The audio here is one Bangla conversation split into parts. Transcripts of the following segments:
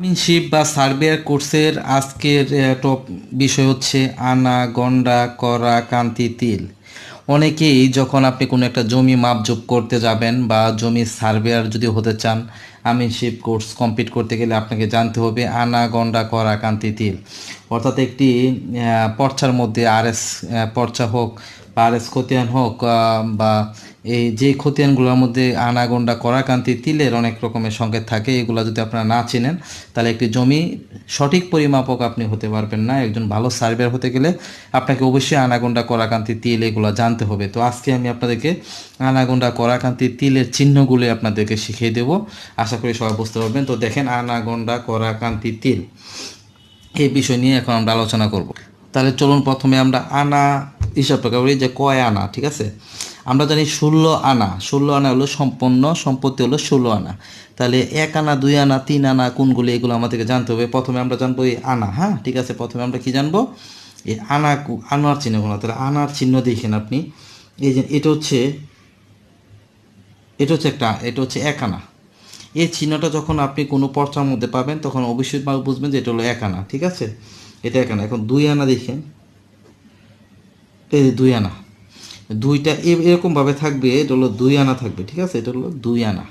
চেয়ারম্যানশিপ বা সার্ভেয়ার কোর্সের আজকের টপ বিষয় হচ্ছে আনা, গন্ডা, করা, কান্তি, তিল। অনেকেই যখন আপনি কোনো একটা জমি মাপজোপ করতে যাবেন বা জমি সার্ভেয়ার যদি হতে চান আমিনশিপ কোর্স কমপ্লিট করতে গেলে আপনাকে জানতে হবে আনা, গন্ডা, করা, কান্তি, তিল। অর্থাৎ একটি পর্চার মধ্যে আর এস পর্চা হোক বা আর এস খতিয়ান হোক বা এই যে খতিয়ানগুলোর মধ্যে আনাগোন্ডা করাকান্তি, তিলের অনেক রকমের সংকেত থাকে, এগুলো যদি আপনারা না চেনেন, তাহলে একটি জমি সঠিক পরিমাপক আপনি হতে পারবেন না। একজন ভালো সার্ভেয়ার হতে গেলে আপনাকে অবশ্যই আনাগোন্ডা করাকান্তি, তিল এগুলো জানতে হবে। তো আজকে আমি আপনাদেরকে আনাগোন্ডা করাকান্তি, তিলের চিহ্নগুলি আপনাদেরকে শিখিয়ে দেবো। আশা করি সবাই বুঝতে পারবেন। তো দেখেন আনাগোন্ডা করাকান্তি, তিল এই বিষয় নিয়ে এখন আমরা আলোচনা করব। তাহলে চলুন প্রথমে আমরা আনা হিসাব করি, যে কয় আনা, ঠিক আছে? আমরা জানি ষোলো আনা ষোলো আনা হলো সম্পন্ন, সম্পত্তি হলো ষোলো আনা। তাহলে এক আনা, দুই আনা, তিন আনা, কোনগুলি এগুলো আমাদেরকে জানতে হবে। প্রথমে আমরা জানব এই আনা হ্যাঁ? ঠিক আছে, প্রথমে আমরা কি জানব? এই আনা আনার চিহ্নগুলো তাহলে আনার চিহ্ন দেখেন আপনি। এই যে এটা হচ্ছে এটা হচ্ছে একটা, এটা হচ্ছে এক আনা। এই চিহ্নটা যখন আপনি কোনো পর্চার মধ্যে পাবেন, তখন অবশ্যই বুঝবেন যে এটা হলো এক আনা, ঠিক আছে? এটা এক আনা। এখন দুই আনা দেখেন। এই দুই আনা। দুইটা এরকমভাবে থাকবে, এটা হলো দুই আনা থাকবে, ঠিক আছে? এটা হলো দুই আনা।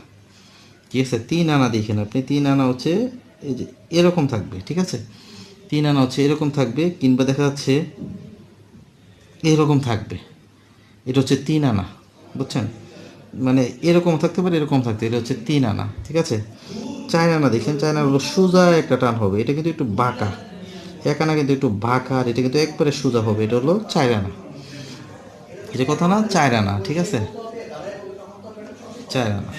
ঠিক আছে? তিন আনা দেখেন আপনি তিন আনা হচ্ছে এই যে এরকম থাকবে, ঠিক আছে? তিন আনা হচ্ছে এরকম থাকবে, কিংবা দেখা যাচ্ছে এরকম থাকবে। এটা হচ্ছে তিন আনা, বুঝছেন? মানে এরকম থাকতে পারে, এরকম থাকতে এটা হচ্ছে তিন আনা, ঠিক আছে? চার আনা দেখেন, চার আনা হলো সোজা একটা টান হবে, এটা কিন্তু একটু বাঁকা। এক আনা কিন্তু একটু বাঁকা, আর এটা কিন্তু একবারে সোজা হবে, এটা হলো চার আনা। এটা কথা না চার আনা ঠিক আছে? চার আনা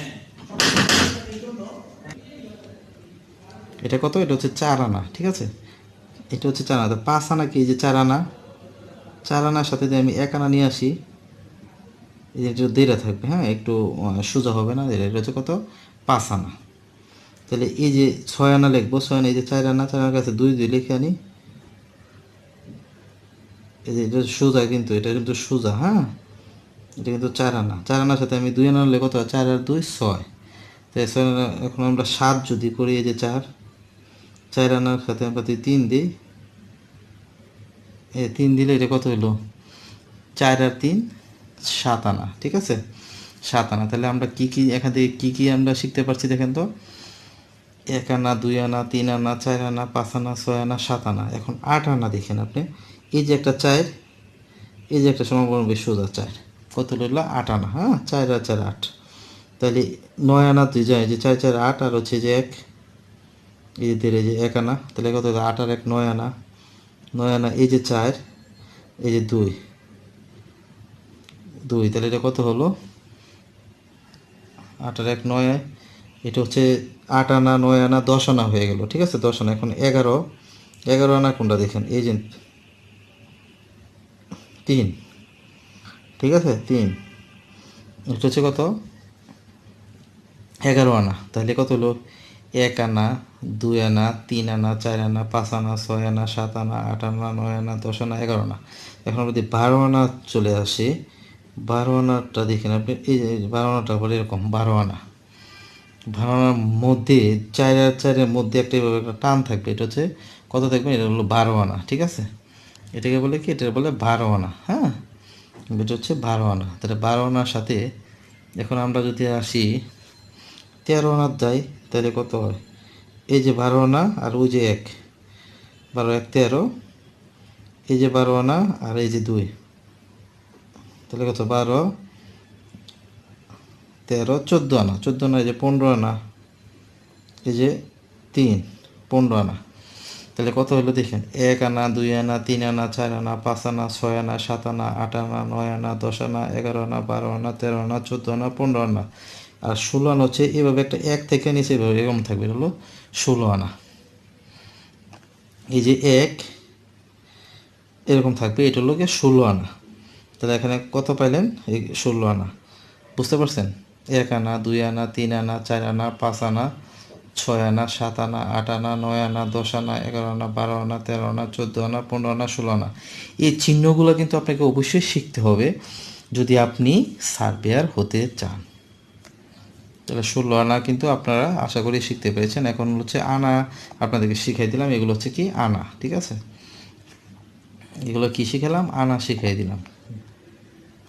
এটা কত? এটা হচ্ছে চার আনা ঠিক আছে? এটা হচ্ছে চার আনা পাঁচ আনা কি? যে চার আনা চার আনার সাথে যদি আমি এক আনা নিয়ে আসি একটু দেড়া থাকবে হ্যাঁ? একটু সোজা হবে না এটা হচ্ছে কত? পাঁচ আনা। তাহলে এই যে ছয় আনা লিখব, ছয় আনা, এই যে চার আনা, চার আনার কাছে দুই দুই লিখে আনি। এই যে, এটা সোজা কিন্তু, এটা কিন্তু সোজা হ্যাঁ? এটা কিন্তু চার আনা। চার আনার সাথে আমি দুই আনা হলে কত? চার আর দুই, ছয়। তাই ছয় আনা, এখন আমরা সাত যদি করি, এই যে চার চার আনার সাথে আমরা যদি তিন দিই, এই তিন দিলে এটা কত হলো চার আর তিন, সাত আনা, ঠিক আছে? সাত আনা। তাহলে আমরা কি কি, এখান থেকে কী কী আমরা শিখতে পারছি দেখেন তো? এক আনা, দুই আনা, তিন আনা, চার আনা, পাঁচ আনা, ছয় আনা, সাত আনা। এখন আট আনা দেখেন আপনি। এই যে একটা চার, এই যে একটা সমাবর্তী সোজা চার। কত হলো আট আনা হ্যাঁ? চার আর চার আট। তাহলে নয় আনা তুই যায় যে চার চার আট, আর হচ্ছে যে এক, এই যে দেড় যে এক আনা। তাহলে কত? আট আর এক, নয় আনা। নয় আনা, এই যে চার, এই যে দুই। দুই, তাহলে এটা কত হলো? আট আর এক, নয়। এটা হচ্ছে আট আনা, নয় আনা, দশ আনা হয়ে গেল, ঠিক আছে? দশ আনা, এখন এগারো। এগারো আনা কোনটা দেখেন? এই যে তিন। ঠিক আছে? তিন। এটা হচ্ছে কত? এগারো আনা। তাহলে কত হলো? এক আনা, দুই আনা, তিন আনা, চার আনা, পাঁচ আনা, ছয় আনা, সাত আনা, আট আনা, নয় আনা, দশ আনা, এগারো আনা। এখন যদি বারো আনা চলে আসে, বারো আনাটা দেখেন আপনি, এই বারো আনাটা বলে এরকম বারো আনা। বারো আনার মধ্যে চার আর চারের মধ্যে একটা একটা টান থাকবে। এটা হচ্ছে কত থাকবে? এটা হলো বারো আনা। ঠিক আছে? এটাকে বলে কি? এটা বলে বারো আনা হ্যাঁ? এটা হচ্ছে বারোয়ানা তাহলে বারোয়ানার সাথে এখন আমরা যদি আসি তেরো আনার যাই, তাহলে কত হয়? এই যে বারো আনা আর ওই যে এক। বারো, এক, তেরো। এই যে বারো আনা আর এই যে দুই। তাহলে কত? বারো, তেরো, চোদ্দ আনা। চোদ্দ আনা, এই যে পনেরো আনা। এই যে তিন, পনেরো আনা। তাহলে কত হলো দেখেন? এক আনা, দুই আনা, তিন আনা, চার আনা, পাঁচ আনা, ছয় আনা, সাত আনা, আট আনা, নয় আনা, দশ আনা, এগারো আনা, বারো আনা, তেরো আনা, চোদ্দ আনা, পনেরো আনা। আর ষোলো আনা হচ্ছে এভাবে একটা এক থেকে নিচে এভাবে এরকম থাকবে হলো ষোলো আনা। এই যে এক, এরকম থাকবে, এটা হলো গিয়ে ষোলো আনা। তাহলে এখানে কত পাইলেন? এই ষোলো আনা। বুঝতে পারছেন? এক আনা, দুই আনা, তিন আনা, চার আনা, পাঁচ আনা ছয় আনা, সাত আনা, আট আনা, নয় আনা, দশ আনা, এগারো আনা, বারো আনা, তেরো আনা, চোদ্দ আনা, পনেরো আনা, ষোলো আনা। এই চিহ্নগুলো কিন্তু আপনাকে অবশ্যই শিখতে হবে যদি আপনি সার্ভেয়ার হতে চান। তাহলে ষোলো আনা কিন্তু আপনারা আশা করি শিখতে পেরেছেন। এখন হচ্ছে আনা আপনাদেরকে শিখাই দিলাম। এগুলো হচ্ছে কি? আনা, ঠিক আছে? এগুলো কি শিখালাম? আনা শিখাই দিলাম।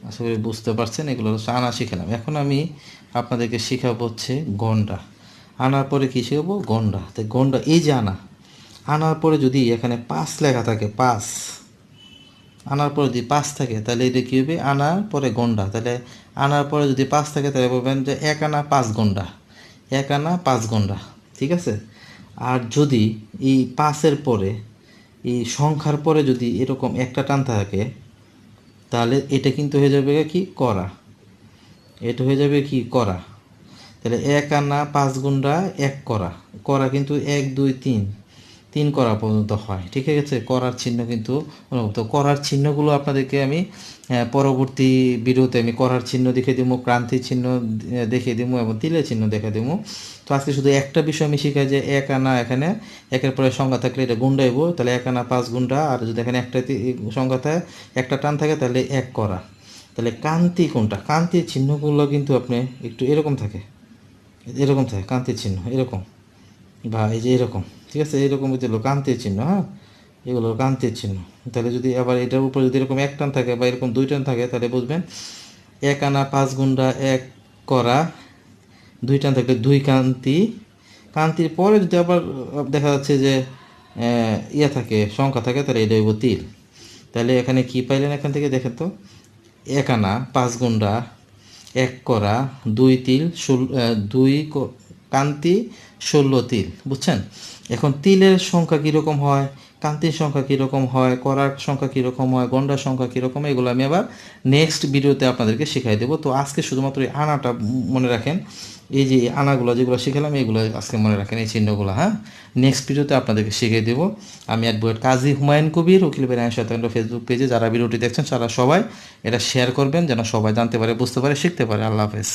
আশা করি বুঝতে পারছেন। এগুলো হচ্ছে আনা শিখালাম। এখন আমি আপনাদেরকে শেখাবো হচ্ছে গন্ডা। আনার পরে কী শেখাবো গন্ডা। তো গন্ডা, এই যে আনা। আনার পরে যদি এখানে পাস লেখা থাকে পাস আনার পরে যদি পাঁচ থাকে, তাহলে এটা কী হবে? আনার পরে গন্ডা। তাহলে আনার পরে যদি পাঁচ থাকে, তাহলে বলবেন যে এক আনা, পাঁচ গন্ডা। এক আনা, পাঁচ গন্ডা। ঠিক আছে? আর যদি এই পাঁচের পরে, এই সংখ্যার পরে যদি এরকম একটা টান থাকে, তাহলে এটা কিন্তু হয়ে যাবে কি? করা। এটা হয়ে যাবে কি? করা। তাহলে এক আনা পাঁচ গুন্ডা এক করা। করা কিন্তু এক, দুই, তিন। তিন করা পর্যন্ত হয়, ঠিক আছে? করার চিহ্ন কিন্তু অনুভূত। করার চিহ্নগুলো আপনাদেরকে আমি পরবর্তী ভিডিওতে আমি করার চিহ্ন দেখে দিব, ক্রান্তির চিহ্ন দেখে দিব এবং তিলের চিহ্ন দেখে দিব। তো আজকে শুধু একটা বিষয় আমি শিখাই যে এক আনা এখানে একের পরে সংখ্যা থাকলে এটা গুন্ডাইব তাহলে এক আনা পাঁচ গুন্ডা আর যদি এখানে একটা তি- সংখ্যা থাকে, একটা টান থাকে, তাহলে এক করা। তাহলে কান্তি কোনটা? কান্তির চিহ্নগুলো কিন্তু আপনি একটু এরকম থাকে। এরকম থাকে, কান্তির চিহ্ন, এরকম। বা এই যে এরকম, ঠিক আছে? এরকম হলো কান্তির চিহ্ন হ্যাঁ? এগুলো কান্তির চিহ্ন। তাহলে যদি আবার এটার উপরে যদি এরকম এক টান থাকে বা এরকম দুই টান থাকে, তাহলে বুঝবেন এক আনা পাঁচ গুন্ডা এক করা দুই টান থাকলে দুই কান্তি। কান্তির পরে যদি আবার দেখা যাচ্ছে যে ইয়ে থাকে, সংখ্যা থাকে, তাহলে এটা হইব তিল তাহলে এখানে কি পাইলেন এখান থেকে দেখেন তো? এক আনা পাঁচ গুন্ডা এক করা দুই তিল দুই কান্তি ষোলো তিল বুঝছেন? এখন তিলের সংখ্যা কীরকম হয়? কান্তির সংখ্যা কীরকম হয়, করার সংখ্যা কীরকম হয়, গন্ডার সংখ্যা কীরকম, এগুলো আমি আবার নেক্সট ভিডিওতে আপনাদেরকে শিখাই দেবো। তো আজকে শুধুমাত্র এই আনাটা মনে রাখেন, এই যে আনাগুলো যেগুলো শিখালাম, এগুলো আজকে মনে রাখেন এই চিহ্নগুলো হ্যাঁ? নেক্সট ভিডিওতে আপনাদেরকে শিখিয়ে দেবো। আমি অ্যাডভোকেট কাজী হুমায়ুন কবির, উকিল বেরায়ন শতাংশ ফেসবুক পেজে যারা ভিডিওটি দেখছেন, তারা সবাই এটা শেয়ার করবেন, যেন সবাই জানতে পারে, বুঝতে পারে, শিখতে পারে। আল্লাহ হাফেজ।